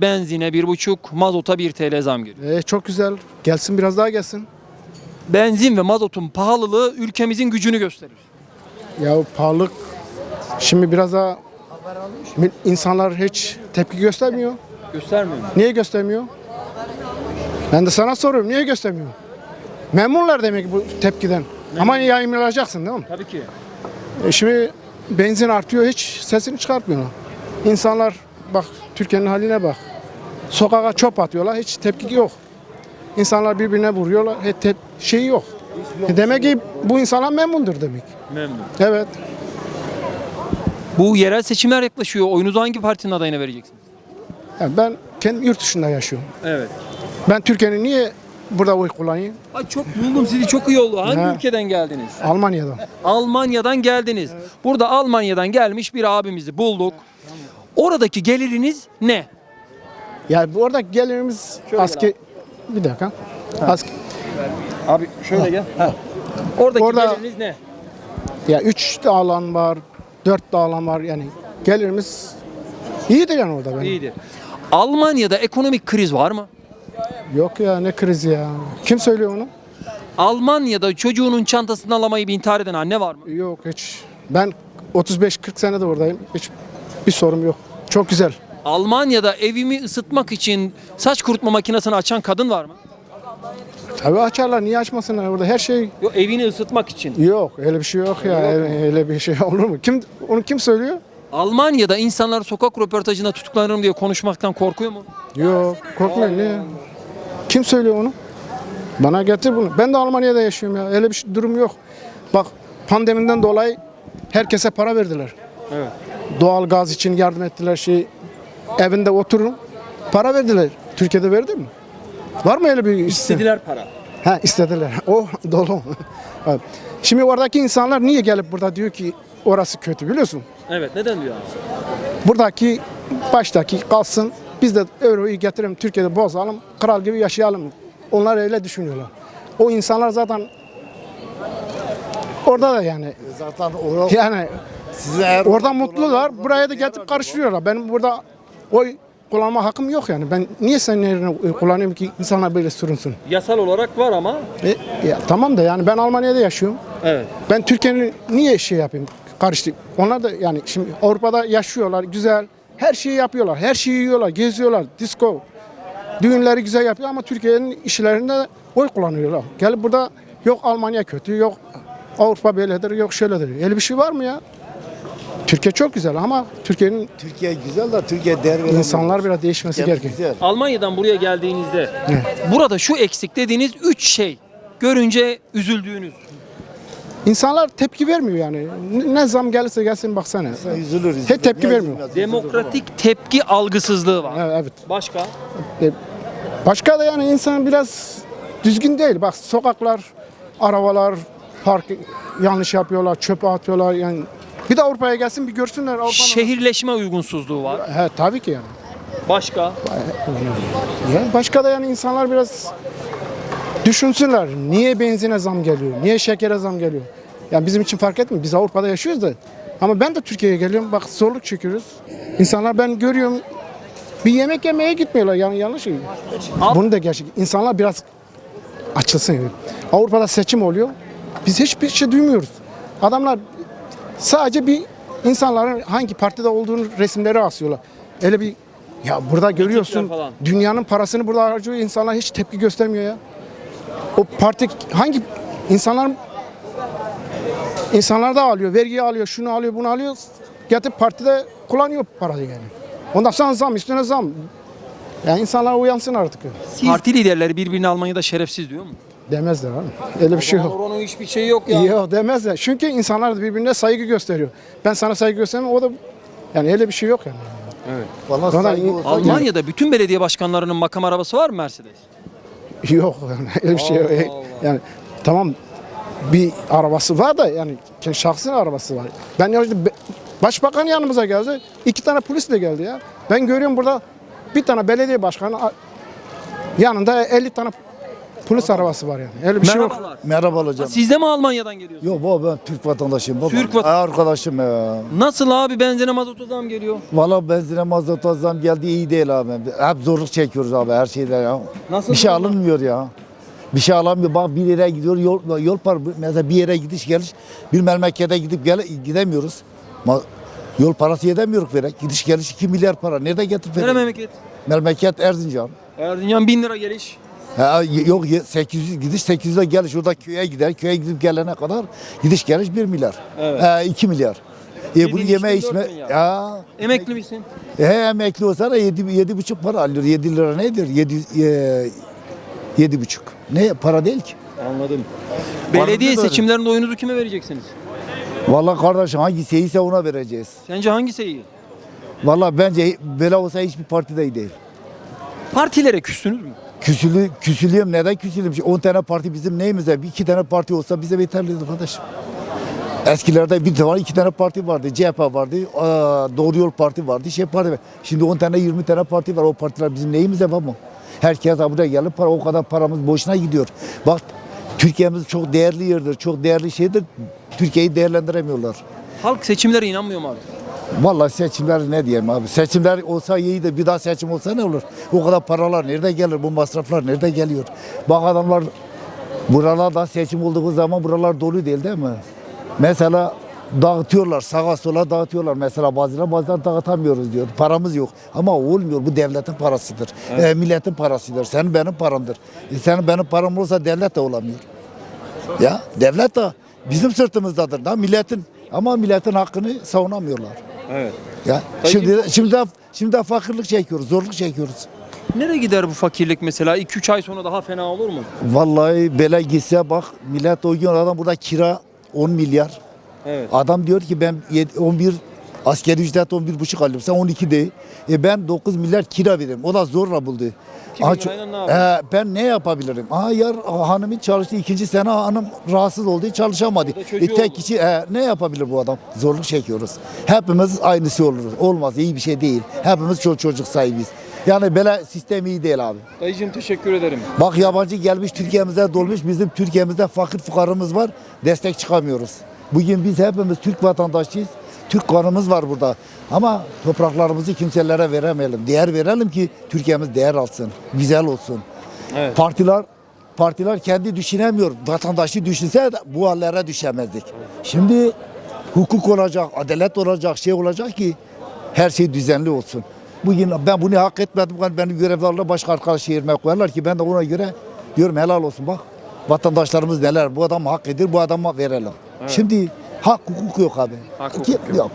Benzine 1,5, mazota 1 TL zam geliyor. E, çok güzel. Gelsin biraz daha gelsin. Benzin ve mazotun pahalılığı ülkemizin gücünü gösterir. Ya pahalılık şimdi biraz daha insanlar hiç tepki göstermiyor. Göstermiyor mu? Niye göstermiyor? Ben de sana soruyorum. Niye göstermiyor? Memnunlar demek bu tepkiden. Ama yayınlayacaksın değil mi? Tabii ki. E şimdi benzin artıyor hiç sesini çıkartmıyorlar. İnsanlar bak Türkiye'nin haline bak. Sokağa çöp atıyorlar hiç tepki yok. İnsanlar birbirine vuruyorlar hiç tep şey yok. E demek ki bu insanlar memnundur demek. Memnun. Evet. Bu yerel seçimler yaklaşıyor. Oyunuzu hangi partinin adayına vereceksiniz? Yani ben kendim yurt dışında yaşıyorum. Evet. Ben Türkiye'nin niye burada oy kullanayım? Ay çok buldum sizi çok iyi oldu. Hangi Ha. ülkeden geldiniz? Almanya'dan. Almanya'dan geldiniz. Burada Almanya'dan gelmiş bir abimizi bulduk. Oradaki geliriniz ne? Yani bu arada gelirimiz Şöyle asker... Bir dakika. Asker... Abi şöyle gel. Oradaki Orada- geliriniz ne? Ya üç de alan var, dört de alan var yani gelirimiz iyidir yani orada benim. İyidir. Almanya'da ekonomik kriz var mı? Yok ya ne krizi ya. Kim söylüyor onu? Almanya'da çocuğunun çantasını alamayıp intihar eden anne var mı? Yok hiç. Ben 35-40 senedir oradayım. Hiç bir sorum yok. Çok güzel. Almanya'da evimi ısıtmak için saç kurutma makinesini açan kadın var mı? Tabii açarlar. Niye açmasınlar orada? Her şey Yok evini ısıtmak için. yok. Öyle bir şey yok ya. Öyle, öyle bir şey olur mu? Kim onu kim söylüyor? Almanya'da insanlar sokak röportajında tutuklanırım diye konuşmaktan korkuyor mu? Yok. Korkmayın. Niye? Kim söylüyor onu? Bana getir bunu. Ben de Almanya'da yaşıyorum ya. Öyle bir şey- durum yok. Bak pandemiden dolayı herkese para verdiler. Evet. Doğal gaz için yardım ettiler. Şey evinde oturun. Para verdiler. Türkiye'de verdi mi? Var mı öyle bir istek? İstediler para. Ha istediler. O dolu. Evet. Şimdi oradaki insanlar niye gelip burada diyor ki orası kötü biliyorsun? Evet neden diyor abi? Buradaki baştaki kalsın. Biz de euroyu getirelim Türkiye'de bozalım. Kral gibi yaşayalım. Onlar öyle düşünüyorlar. O insanlar zaten orada da yani Zaten o yani sizin eğer orada mutlular. Buraya da getirip karıştırıyorlar. Benim burada oy kullanma hakkım yok yani. Ben niye senin yerine oy kullanayım ki insanlar böyle sürünsün? Yasal olarak var ama. E, ya, tamam da yani ben Almanya'da yaşıyorum. Evet. Ben Türkiye'nin niye şey yapayım? Karıştı. Onlar da yani şimdi Avrupa'da yaşıyorlar, güzel. Her şeyi yapıyorlar. Her şeyi yiyorlar, geziyorlar. Disco. Düğünleri güzel yapıyor ama Türkiye'nin işlerinde oy kullanıyorlar. Gelip burada yok Almanya kötü, yok Avrupa böyledir, yok şöyledir. Öyle bir şey var mı ya? Türkiye çok güzel ama Türkiye'nin Türkiye güzel de Türkiye değer veremiyor. insanlar biraz değişmesi gerekiyor. güzel. Almanya'dan buraya geldiğinizde burada şu eksik dediğiniz üç şey görünce üzüldüğünüz. İnsanlar tepki vermiyor yani. Ne- Ne zam gelirse gelsin baksana. İnsan Üzülür. üzülür. Hiç tepki Niye vermiyor. üzülmez? Üzülür Demokratik tepki algısızlığı var. Evet. evet. Başka? E, Başka da yani insan biraz düzgün değil. Bak sokaklar, arabalar park yanlış yapıyorlar, çöpe atıyorlar yani. Bir de Avrupa'ya gelsin bir görsünler Avrupa'nın. Şehirleşme uygunsuzluğu var. He tabii ki yani. Başka? yani. Başka da yani insanlar biraz düşünsünler. Niye benzine zam geliyor? Niye şekere zam geliyor? Yani bizim için fark etmiyor. Biz Avrupa'da yaşıyoruz da. Ama ben de Türkiye'ye geliyorum. Bak zorluk çekiyoruz. İnsanlar ben görüyorum bir yemek yemeye gitmiyorlar yani yanlış. Bunu da gerçek. İnsanlar biraz açılsın. Avrupa'da seçim oluyor. Biz hiçbir şey duymuyoruz. Adamlar sadece bir insanların hangi partide olduğunu resimleri asıyorlar. Öyle bir ya burada görüyorsun falan. dünyanın parasını burada harcıyor insanlar hiç tepki göstermiyor ya. O parti hangi insanlar insanlar da alıyor, vergi alıyor, şunu alıyor, bunu alıyor. Getirip partide kullanıyor parayı yani. Ondan sonra zam üstüne zam. Yani insanlar uyansın artık. Parti liderleri birbirini Almanya'da şerefsiz diyor mu? Demezler abi. Öyle bir şey yok. Onun hiçbir şey yok ya. Yok demezler. Çünkü insanlar da birbirine saygı gösteriyor. Ben sana saygı göstermem o da yani öyle bir şey yok yani. Bana Sonra saygı in- olsa Almanya'da bütün belediye başkanlarının makam arabası var mı Mercedes? Yok yani öyle bir şey yok. Allah Allah. Yani tamam bir arabası var da yani kendi şahsın arabası var. Ben ya işte be- başbakan yanımıza geldi. iki tane polis de geldi ya. Ben görüyorum burada bir tane belediye başkanı a- yanında 50 tane Polis arabası var yani. Öyle bir şey yok. Merhabalar. Merhaba Ha, hocam. Siz de mi Almanya'dan geliyorsunuz? Yok baba ben Türk vatandaşıyım baba. Türk vatan- Ay, Arkadaşım ya. Nasıl abi benzine mazota zam geliyor? Valla benzine mazota zam geldi iyi değil abi. Hep zorluk çekiyoruz abi her şeyde ya. Nasıl bir şey zorluk? alınmıyor ya. Bir şey alamıyor. Bak bir yere gidiyor yol, yol par mesela bir yere gidiş geliş bir memlekete gidip gele, gidemiyoruz. Ma- yol parası yedemiyoruz verek. Gidiş geliş 2 milyar para. Nerede getirip Nere verek? memleket? Memleket Erzincan. Erzincan 1000 lira geliş. Ha, yok ye- 800 gidiş 800'e geliş orada köye gider. Köye gidip gelene kadar gidiş geliş 1 milyar. Evet. Ha, 2 milyar. E bunu Yediğin yeme içtiğin içme dört milyar. ya Emekli misin? e, emekli olsa da 7 yedi buçuk para alıyor. 7 lira nedir? 7 e, yedi buçuk. Ne para değil ki. Anladım. Belediye Anladım. seçimlerinde oyunuzu kime vereceksiniz? Vallahi kardeşim hangisi iyiyse ona vereceğiz. Sence hangisi iyi? Vallahi bence böyle olsa hiçbir partide iyi değil. Partilere küstünüz mü? Küsülü, küsülüyorum. Neden küsülüyorum? 10 tane parti bizim neyimize? Bir iki tane parti olsa bize yeterliydi kardeşim. Eskilerde bir tane iki tane parti vardı. CHP vardı, Doğru Yol Parti vardı, şey parti var. Şimdi 10 tane 20 tane parti var. O partiler bizim neyimize baba? Herkes buraya gelip para o kadar paramız boşuna gidiyor. Bak Türkiye'miz çok değerli yerdir, çok değerli şeydir. Türkiye'yi değerlendiremiyorlar. Halk seçimlere inanmıyor mu abi? Vallahi seçimler ne diyeyim abi. Seçimler olsa iyi de bir daha seçim olsa ne olur? O kadar paralar nerede gelir? Bu masraflar nerede geliyor? Bak adamlar buralarda seçim olduğu zaman buralar dolu değil değil mi? Mesela dağıtıyorlar sağa sola dağıtıyorlar. Mesela bazıları bazen dağıtamıyoruz diyor. Paramız yok. Ama olmuyor. Bu devletin parasıdır. E, milletin parasıdır. Senin benim paramdır. E, senin benim param olsa devlet de olamıyor. Ya devlet de bizim sırtımızdadır da milletin ama milletin hakkını savunamıyorlar. Evet. Ya şimdi şimdi de, şimdi de fakirlik çekiyoruz, zorluk çekiyoruz. Nereye gider bu fakirlik mesela? 2-3 ay sonra daha fena olur mu? Vallahi böyle gitse bak millet o gün adam burada kira 10 milyar. Evet. Adam diyor ki ben yedi- 11 askeri ücret 11 buçuk alıyorum. Sen 12 değil. E ben 9 milyar kira veririm. O da zorla buldu. Aa, lirayla ço- ne yapayım? e, ben ne yapabilirim? Aa yar hanımın çalıştı ikinci sene hanım rahatsız oldu çalışamadı. E, tek oldu. kişi e, ne yapabilir bu adam? Zorluk çekiyoruz. Hepimiz aynısı oluruz. Olmaz iyi bir şey değil. Hepimiz çok çocuk sahibiyiz. Yani böyle sistem iyi değil abi. Dayıcığım teşekkür ederim. Bak yabancı gelmiş Türkiye'mize dolmuş. Bizim Türkiye'mizde fakir fukarımız var. Destek çıkamıyoruz. Bugün biz hepimiz Türk vatandaşıyız. Türk kanımız var burada. Ama topraklarımızı kimselere veremeyelim. Değer verelim ki Türkiye'miz değer alsın. Güzel olsun. Evet. Partiler partiler kendi düşünemiyor. Vatandaşı düşünse bu hallere düşemezdik. Şimdi hukuk olacak, adalet olacak, şey olacak ki her şey düzenli olsun. Bugün ben bunu hak etmedim. Ben beni görevlerle başka arkadaş yerime koyarlar ki ben de ona göre diyorum helal olsun bak. Vatandaşlarımız neler bu adam hak edir bu adama verelim. Şimdi hak hukuk yok abi. Hak, hukuk yok. yok.